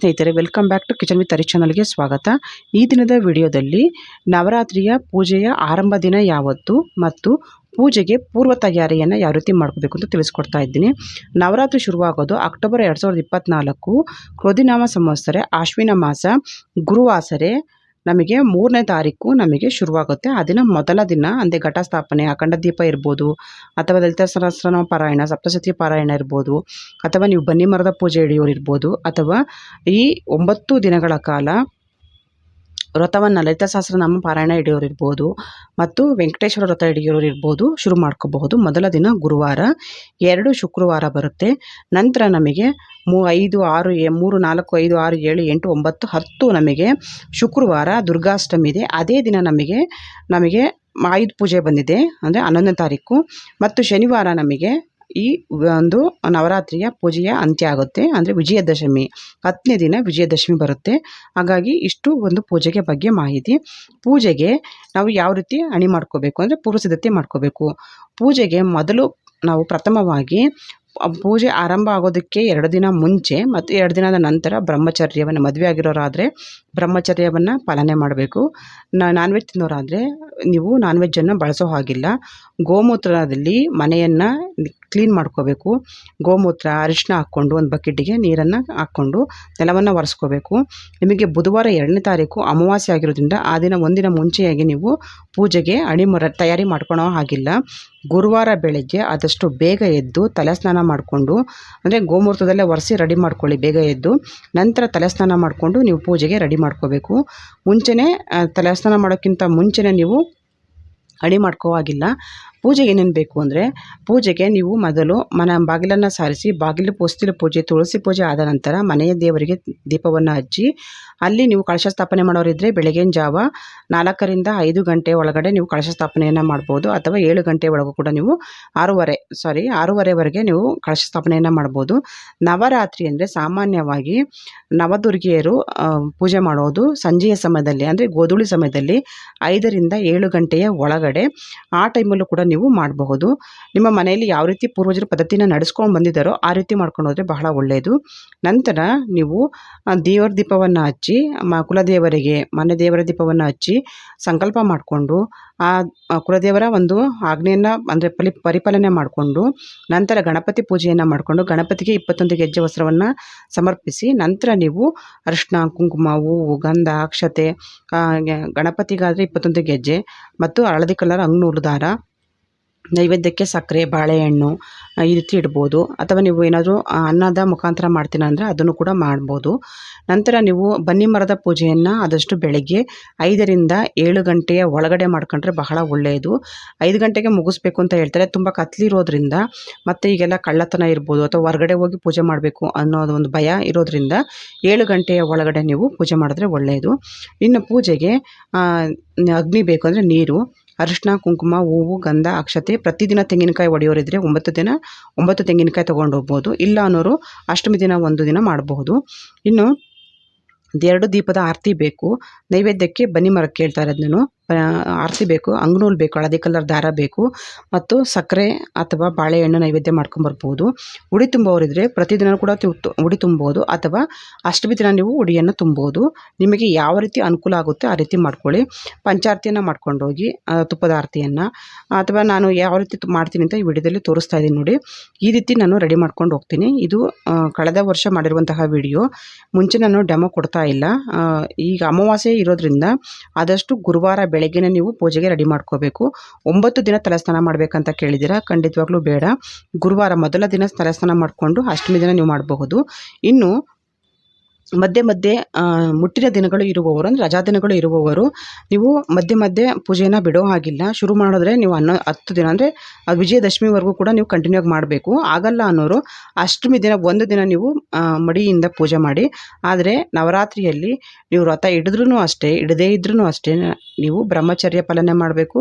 ಸ್ನೇಹಿತರೆ welcome back to kitchen with Hari ಚಾನಲ್ಗೆ ಸ್ವಾಗತ. ಈ ದಿನದ ವಿಡಿಯೋದಲ್ಲಿ ನವರಾತ್ರಿಯ ಪೂಜೆಯ ಆರಂಭ ದಿನ ಯಾವತ್ತು ಮತ್ತು ಪೂಜೆಗೆ ಪೂರ್ವ ತಯಾರಿಯನ್ನು ಯಾವ ರೀತಿ ಮಾಡ್ಕೋಬೇಕು ಅಂತ ತಿಳಿಸ್ಕೊಡ್ತಾ ಇದ್ದೀನಿ. ನವರಾತ್ರಿ ಶುರುವಾಗೋದು ಅಕ್ಟೋಬರ್ ಎರಡು ಸಾವಿರದ ಇಪ್ಪತ್ತ್ನಾಲ್ಕು ಕ್ರೋಧಿನಾಮ ಸಂವತ್ಸರ ಆಶ್ವಿನ ಮಾಸ, ಗುರುವಾಸರೆ ನಮಗೆ ಮೂರನೇ ತಾರೀಕು ನಮಗೆ ಶುರುವಾಗುತ್ತೆ. ಆ ದಿನ ಮೊದಲ ದಿನ, ಅಂದರೆ ಘಟಸ್ಥಾಪನೆ, ಅಖಂಡ ದೀಪ ಇರ್ಬೋದು, ಅಥವಾ ಲಲಿತ ಸಹಸ್ರನಾಮ ಪಾರಾಯಣ, ಸಪ್ತಶತಿ ಪಾರಾಯಣ ಇರ್ಬೋದು, ಅಥವಾ ನೀವು ಬನ್ನಿ ಮರದ ಪೂಜೆ ಹಿಡಿಯೋರು ಇರ್ಬೋದು, ಅಥವಾ ಈ ಒಂಬತ್ತು ದಿನಗಳ ಕಾಲ ವ್ರತವನ್ನು ಲಲಿತ ಸಹಸ್ರನಾಮ ಪಾರಾಯಣ ಹಿಡಿಯೋರು ಇರ್ಬೋದು ಮತ್ತು ವೆಂಕಟೇಶ್ವರ ವ್ರತ ಹಿಡಿಯೋರು ಇರ್ಬೋದು ಶುರು ಮಾಡ್ಕೋಬಹುದು. ಮೊದಲ ದಿನ ಗುರುವಾರ ಎರಡು ಶುಕ್ರವಾರ ಬರುತ್ತೆ. ನಂತರ ನಮಗೆ ಮೂ ಐದು ಆರು ಎ ಮೂರು ನಾಲ್ಕು ಐದು ಆರು ಏಳು ಎಂಟು ಒಂಬತ್ತು ಹತ್ತು ನಮಗೆ ಶುಕ್ರವಾರ ದುರ್ಗಾಷ್ಟಮಿ ಇದೆ. ಅದೇ ದಿನ ನಮಗೆ ನಮಗೆ ಆಯುಧ ಪೂಜೆ ಬಂದಿದೆ. ಅಂದರೆ ಹನ್ನೊಂದನೇ ತಾರೀಕು. ಮತ್ತು ಶನಿವಾರ ನಮಗೆ ಈ ಒಂದು ನವರಾತ್ರಿಯ ಪೂಜೆಯ ಅಂತ್ಯ ಆಗುತ್ತೆ. ಅಂದರೆ ವಿಜಯದಶಮಿ. ಹತ್ತನೇ ದಿನ ವಿಜಯದಶಮಿ ಬರುತ್ತೆ. ಹಾಗಾಗಿ ಇಷ್ಟು ಒಂದು ಪೂಜೆಗೆ ಬಗ್ಗೆ ಮಾಹಿತಿ. ಪೂಜೆಗೆ ನಾವು ಯಾವ ರೀತಿ ಅಣಿ ಮಾಡ್ಕೋಬೇಕು? ಅಂದರೆ ಪೂರ್ವ ಸಿದ್ಧತೆ ಮಾಡ್ಕೋಬೇಕು. ಪೂಜೆಗೆ ಮೊದಲು ನಾವು ಪ್ರಥಮವಾಗಿ ಪೂಜೆ ಆರಂಭ ಆಗೋದಕ್ಕೆ ಎರಡು ದಿನ ಮುಂಚೆ ಮತ್ತು ಎರಡು ದಿನದ ನಂತರ ಬ್ರಹ್ಮಚರ್ಯವನ್ನು, ಮದುವೆ ಆಗಿರೋರಾದರೆ ಬ್ರಹ್ಮಚರ್ಯವನ್ನು ಪಾಲನೆ ಮಾಡಬೇಕು. ನಾನ್ ವೆಜ್ ತಿನ್ನೋರಾದರೆ ನೀವು ನಾನ್ ವೆಜ್ಜನ್ನು ಬಳಸೋ ಹಾಗಿಲ್ಲ. ಗೋಮೂತ್ರದಲ್ಲಿ ಮನೆಯನ್ನು ಕ್ಲೀನ್ ಮಾಡ್ಕೋಬೇಕು. ಗೋಮೂತ್ರ ಅರಿಶಿನ ಹಾಕ್ಕೊಂಡು ಒಂದು ಬಕೆಟಿಗೆ ನೀರನ್ನು ಹಾಕ್ಕೊಂಡು ನೆಲವನ್ನು ಒರೆಸ್ಕೋಬೇಕು. ನಿಮಗೆ ಬುಧವಾರ ಎರಡನೇ ತಾರೀಕು ಅಮಾವಾಸ್ಯೆ ಆಗಿರೋದ್ರಿಂದ ಆ ದಿನ ಒಂದಿನ ಮುಂಚೆಯಾಗಿ ನೀವು ಪೂಜೆಗೆ ಅಣಿಮರ ತಯಾರಿ ಮಾಡ್ಕೊಳೋ ಹಾಗಿಲ್ಲ. ಗುರುವಾರ ಬೆಳಗ್ಗೆ ಆದಷ್ಟು ಬೇಗ ಎದ್ದು ತಲೆ ಸ್ನಾನ ಮಾಡಿಕೊಂಡು, ಅಂದರೆ ಗೋಮೂತ್ರದಲ್ಲೇ ಒರೆಸಿ ರೆಡಿ ಮಾಡ್ಕೊಳ್ಳಿ ಬೇಗ ಎದ್ದು. ನಂತರ ತಲೆ ಸ್ನಾನ ಮಾಡಿಕೊಂಡು ನೀವು ಪೂಜೆಗೆ ರೆಡಿ ಮಾಡ್ಕೋಬೇಕು. ಮುಂಚೆನೇ ತಲೆ ಸ್ನಾನ ಮಾಡೋಕ್ಕಿಂತ ಮುಂಚೆನೇ ನೀವು ಅಡಿ ಮಾಡ್ಕೋ ಹಾಗಿಲ್ಲ. ಪೂಜೆಗೆ ಏನೇನು ಬೇಕು ಅಂದರೆ ಪೂಜೆಗೆ ನೀವು ಮೊದಲು ಮನೆ ಬಾಗಿಲನ್ನು ಸಾರಿಸಿ, ಬಾಗಿಲು ಪೋಸ್ತಿಲ ಪೂಜೆ, ತುಳಸಿ ಪೂಜೆ ಆದ ನಂತರ ಮನೆಯ ದೇವರಿಗೆ ದೀಪವನ್ನು ಹಚ್ಚಿ, ಅಲ್ಲಿ ನೀವು ಕಳಶ ಸ್ಥಾಪನೆ ಮಾಡೋರಿದ್ದರೆ ಬೆಳಗಿನ ಜಾವ ನಾಲ್ಕರಿಂದ ಐದು ಗಂಟೆ ಒಳಗಡೆ ನೀವು ಕಳಶ ಸ್ಥಾಪನೆಯನ್ನು ಮಾಡ್ಬೋದು ಅಥವಾ ಏಳು ಗಂಟೆ ಒಳಗೂ ಕೂಡ ನೀವು ಆರೂವರೆ ಸಾರಿ ಆರೂವರೆವರೆಗೆ ನೀವು ಕಳಶ ಸ್ಥಾಪನೆಯನ್ನು ಮಾಡ್ಬೋದು. ನವರಾತ್ರಿ ಅಂದರೆ ಸಾಮಾನ್ಯವಾಗಿ ನವದುರ್ಗಿಯರು ಪೂಜೆ ಮಾಡೋದು ಸಂಜೆಯ ಸಮಯದಲ್ಲಿ, ಅಂದರೆ ಗೋಧೂಳಿ ಸಮಯದಲ್ಲಿ ಐದರಿಂದ ಏಳು ಗಂಟೆಯ ಒಳಗಡೆ ಆ ಟೈಮಲ್ಲೂ ಕೂಡ ನೀವು ಮಾಡಬಹುದು. ನಿಮ್ಮ ಮನೆಯಲ್ಲಿ ಯಾವ ರೀತಿ ಪೂರ್ವಜರ ಪದ್ಧತಿನ ನಡೆಸ್ಕೊಂಡು ಬಂದಿದ್ದಾರೋ ಆ ರೀತಿ ಮಾಡ್ಕೊಂಡು ಹೋದರೆ ಬಹಳ ಒಳ್ಳೆಯದು ನಂತರ ನೀವು ದೇವರ ದೀಪವನ್ನು ಹಚ್ಚಿ, ಮ, ಕುಲದೇವರಿಗೆ, ಮನೆ ದೇವರ ದೀಪವನ್ನು ಹಚ್ಚಿ ಸಂಕಲ್ಪ ಮಾಡಿಕೊಂಡು, ಆ ಕುಲದೇವರ ಒಂದು ಆಜ್ಞೆಯನ್ನು ಅಂದರೆ ಪಲಿ ಪರಿಪಾಲನೆ ಮಾಡಿಕೊಂಡು, ನಂತರ ಗಣಪತಿ ಪೂಜೆಯನ್ನು ಮಾಡಿಕೊಂಡು ಗಣಪತಿಗೆ ಇಪ್ಪತ್ತೊಂದು ಗೆಜ್ಜೆ ವಸ್ತ್ರವನ್ನು ಸಮರ್ಪಿಸಿ, ನಂತರ ನೀವು ಅರಿಶಿನ ಕುಂಕುಮ, ಹೂವು, ಗಂಧ, ಅಕ್ಷತೆ ಗಣಪತಿಗಾದರೆ ಇಪ್ಪತ್ತೊಂದು ಗೆಜ್ಜೆ ಮತ್ತು ಹಳದಿ ಕಲರ್ ಅಂಗ್ನೂರು ದಾರ ನೈವೇದ್ಯಕ್ಕೆ ಸಕ್ಕರೆ, ಬಾಳೆಹಣ್ಣು ಈ ರೀತಿ ಇಡ್ಬೋದು ಅಥವಾ ನೀವು ಏನಾದರೂ ಅನ್ನದ ಮುಖಾಂತರ ಮಾಡ್ತೀನಿ ಅಂದರೆ ಅದನ್ನು ಕೂಡ ಮಾಡ್ಬೋದು. ನಂತರ ನೀವು ಬನ್ನಿ ಮರದ ಪೂಜೆಯನ್ನು ಆದಷ್ಟು ಬೆಳಗ್ಗೆ ಐದರಿಂದ ಏಳು ಗಂಟೆಯ ಒಳಗಡೆ ಮಾಡ್ಕೊಂಡ್ರೆ ಬಹಳ ಒಳ್ಳೆಯದು. ಐದು ಗಂಟೆಗೆ ಮುಗಿಸ್ಬೇಕು ಅಂತ ಹೇಳ್ತಾರೆ. ತುಂಬ ಕತ್ಲಿರೋದ್ರಿಂದ ಮತ್ತು ಈಗೆಲ್ಲ ಕಳ್ಳತನ ಇರ್ಬೋದು ಅಥವಾ ಹೊರಗಡೆ ಹೋಗಿ ಪೂಜೆ ಮಾಡಬೇಕು ಅನ್ನೋದು ಒಂದು ಭಯ ಇರೋದ್ರಿಂದ ಏಳು ಗಂಟೆಯ ಒಳಗಡೆ ನೀವು ಪೂಜೆ ಮಾಡಿದ್ರೆ ಒಳ್ಳೆಯದು. ಇನ್ನು ಪೂಜೆಗೆ ಅಗ್ನಿ ಬೇಕು ಅಂದರೆ ನೀರು. ಅರಿಶಿನ ಕುಂಕುಮ, ಹೂವು, ಗಂಧ, ಅಕ್ಷತೆ ಪ್ರತಿದಿನ ತೆಂಗಿನಕಾಯಿ ಒಡೆಯೋರಿದ್ರೆ ಒಂಬತ್ತು ದಿನ, ಒಂಬತ್ತು ತೆಂಗಿನಕಾಯಿ ತೊಗೊಂಡು ಹೋಗ್ಬೋದು. ಇಲ್ಲ ಅನ್ನೋರು ಅಷ್ಟಮಿ ದಿನ ಒಂದು ದಿನ ಮಾಡಬಹುದು. ಇನ್ನು ಎರಡು ದೀಪದ ಆರತಿ ಬೇಕು. ನೈವೇದ್ಯಕ್ಕೆ ಬನ್ನಿ ಮರಕ್ಕೆ ಹೇಳ್ತಾ ಇರೋದು ನಾನು. ಆರತಿ ಬೇಕು, ಅಂಗನೂಲ್ ಬೇಕು, ಹಳದಿ ಕಲರ್ ದಾರ ಬೇಕು, ಮತ್ತು ಸಕ್ಕರೆ ಅಥವಾ ಬಾಳೆಹಣ್ಣು ನೈವೇದ್ಯ ಮಾಡ್ಕೊಂಬರ್ಬೋದು ಉಡಿ ತುಂಬುವವರಿದ್ದರೆ ಪ್ರತಿದಿನ ಕೂಡ ಉಡಿ ತುಂಬೋದು, ಅಥವಾ ಅಷ್ಟಮಿ ದಿನ ನೀವು ಉಡಿಯನ್ನು ತುಂಬೋದು. ನಿಮಗೆ ಯಾವ ರೀತಿ ಅನುಕೂಲ ಆಗುತ್ತೆ ಆ ರೀತಿ ಮಾಡ್ಕೊಳ್ಳಿ. ಪಂಚಾರತಿಯನ್ನು ಮಾಡ್ಕೊಂಡೋಗಿ ತುಪ್ಪದ ಆರತಿಯನ್ನು, ಅಥವಾ ನಾನು ಯಾವ ರೀತಿ ಮಾಡ್ತೀನಿ ಅಂತ ಈ ವಿಡಿಯೋದಲ್ಲಿ ತೋರಿಸ್ತಾ ಇದ್ದೀನಿ ನೋಡಿ. ಈ ರೀತಿ ನಾನು ರೆಡಿ ಮಾಡ್ಕೊಂಡು ಹೋಗ್ತೀನಿ. ಇದು ಕಳೆದ ವರ್ಷ ಮಾಡಿರುವಂತಹ ವಿಡಿಯೋ. ಮುಂಚೆ ನಾನು ಡೆಮೋ ಕೊಡ್ತಾ ಇಲ್ಲ. ಈಗ ಅಮಾವಾಸ್ಯೆ ಇರೋದ್ರಿಂದ ಆದಷ್ಟು ಗುರುವಾರ ಬೆಳಗ್ಗೆನೇ ನೀವು ಪೂಜೆಗೆ ರೆಡಿ ಮಾಡ್ಕೋಬೇಕು. ಒಂಬತ್ತು ದಿನ ತಲೆಸ್ನಾನ ಮಾಡಬೇಕಂತ ಕೇಳಿದ್ದೀರಾ? ಖಂಡಿತವಾಗ್ಲೂ ಬೇಡ. ಗುರುವಾರ ಮೊದಲ ದಿನ ತಲೆಸ್ನಾನ ಮಾಡಿಕೊಂಡು ಅಷ್ಟಮಿ ದಿನ ನೀವು ಮಾಡಬಹುದು. ಇನ್ನು ಮಧ್ಯೆ ಮಧ್ಯೆ ಮುಟ್ಟಿನ ದಿನಗಳು ಇರುವವರು, ಅಂದರೆ ರಜಾ ದಿನಗಳು ಇರುವವರು, ನೀವು ಮಧ್ಯೆ ಮಧ್ಯೆ ಪೂಜೆನ ಬಿಡೋ ಹಾಗಿಲ್ಲ. ಶುರು ಮಾಡಿದ್ರೆ ನೀವು ಅನ್ನೋ ಹತ್ತು ದಿನ, ಅಂದರೆ ವಿಜಯದಶಮಿವರೆಗೂ ಕೂಡ ನೀವು ಕಂಟಿನ್ಯೂ ಆಗಿ ಮಾಡಬೇಕು. ಆಗಲ್ಲ ಅನ್ನೋರು ಅಷ್ಟಮಿ ದಿನ, ಒಂದು ದಿನ ನೀವು ಮಡಿಯಿಂದ ಪೂಜೆ ಮಾಡಿ. ಆದರೆ ನವರಾತ್ರಿಯಲ್ಲಿ ನೀವು ವ್ರತ ಹಿಡಿದ್ರೂ ಅಷ್ಟೇ ಹಿಡದೇ ಇದ್ರೂ ಅಷ್ಟೇ ನೀವು ಬ್ರಹ್ಮಚರ್ಯ ಪಾಲನೆ ಮಾಡಬೇಕು.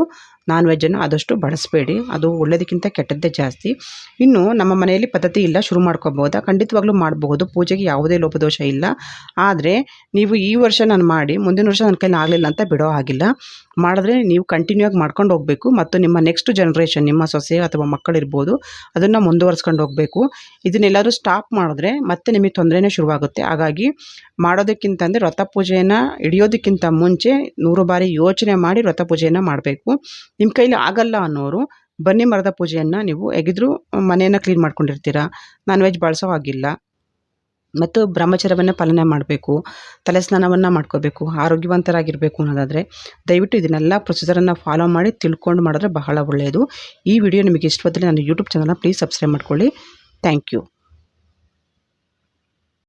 ನಾನ್ ವೆಜ್ಜನ್ನು ಆದಷ್ಟು ಬಳಸಬೇಡಿ. ಅದು ಒಳ್ಳೆಯದಕ್ಕಿಂತ ಕೆಟ್ಟದ್ದೇ ಜಾಸ್ತಿ. ಇನ್ನು ನಮ್ಮ ಮನೆಯಲ್ಲಿ ಪದ್ಧತಿ ಇಲ್ಲ, ಶುರು ಮಾಡ್ಕೋಬೋದಾ ಖಂಡಿತವಾಗ್ಲೂ ಮಾಡಬಹುದು. ಪೂಜೆಗೆ ಯಾವುದೇ ಲೋಪದೋಷ ಇಲ್ಲ. ಆದರೆ ನೀವು ಈ ವರ್ಷ ನಾನು ಮಾಡಿ, ಮುಂದಿನ ವರ್ಷ ನನ್ನ ಕೈಲಿ ಆಗಲಿಲ್ಲ ಅಂತ ಬಿಡೋ ಆಗಿಲ್ಲ ಮಾಡಿದ್ರೆ ನೀವು ಕಂಟಿನ್ಯೂ ಆಗಿ ಮಾಡ್ಕೊಂಡು ಹೋಗಬೇಕು ಮತ್ತು ನಿಮ್ಮ ನೆಕ್ಸ್ಟ್ ಜನ್ರೇಷನ್ ನಿಮ್ಮ ಸೊಸೆ ಅಥವಾ ಮಕ್ಕಳಿರ್ಬೋದು ಅದನ್ನು ಮುಂದುವರ್ಸ್ಕೊಂಡು ಹೋಗಬೇಕು. ಇದನ್ನೆಲ್ಲರೂ ಸ್ಟಾಪ್ ಮಾಡಿದ್ರೆ ಮತ್ತೆ ನಿಮಗೆ ತೊಂದರೆನೇ ಶುರುವಾಗುತ್ತೆ. ಹಾಗಾಗಿ ಮಾಡೋದಕ್ಕಿಂತ ಅಂದರೆ ವ್ರತ ಪೂಜೆಯನ್ನು ಹಿಡಿಯೋದಕ್ಕಿಂತ ಮುಂಚೆ ನೂರು ಬಾರಿ ಯೋಚನೆ ಮಾಡಿ ವ್ರತ ಪೂಜೆಯನ್ನು ಮಾಡಬೇಕು. ನಿಮ್ಮ ಕೈಲಿ ಆಗಲ್ಲ ಅನ್ನೋರು ಬನ್ನಿ ಮರದ ಪೂಜೆಯನ್ನು ನೀವು ಹೇಗಿದ್ರೂ ಮನೆಯನ್ನು ಕ್ಲೀನ್ ಮಾಡ್ಕೊಂಡಿರ್ತೀರ? ನಾನ್ ವೆಜ್ ಬಳಸೋ ಹಾಗಿಲ್ಲ. ಮತ್ತು ಬ್ರಹ್ಮಚರ್ಯವನ್ನು ಪಾಲನೆ ಮಾಡಬೇಕು ತಲೆ ಸ್ನಾನವನ್ನು ಮಾಡ್ಕೋಬೇಕು, ಆರೋಗ್ಯವಂತರಾಗಿರಬೇಕು ಅನ್ನೋದಾದರೆ ದಯವಿಟ್ಟು ಇದನ್ನೆಲ್ಲ ಪ್ರೊಸೀಜರನ್ನು ಫಾಲೋ ಮಾಡಿ ತಿಳ್ಕೊಂಡು ಮಾಡಿದ್ರೆ ಬಹಳ ಒಳ್ಳೆಯದು ಈ ವಿಡಿಯೋ ನಿಮಗೆ ಇಷ್ಟವಾದರೆ ನನ್ನ ಯೂಟ್ಯೂಬ್ ಚಾನಲ್ನ ಪ್ಲೀಸ್ ಸಬ್ಸ್ಕ್ರೈಬ್ ಮಾಡ್ಕೊಳ್ಳಿ. Thank you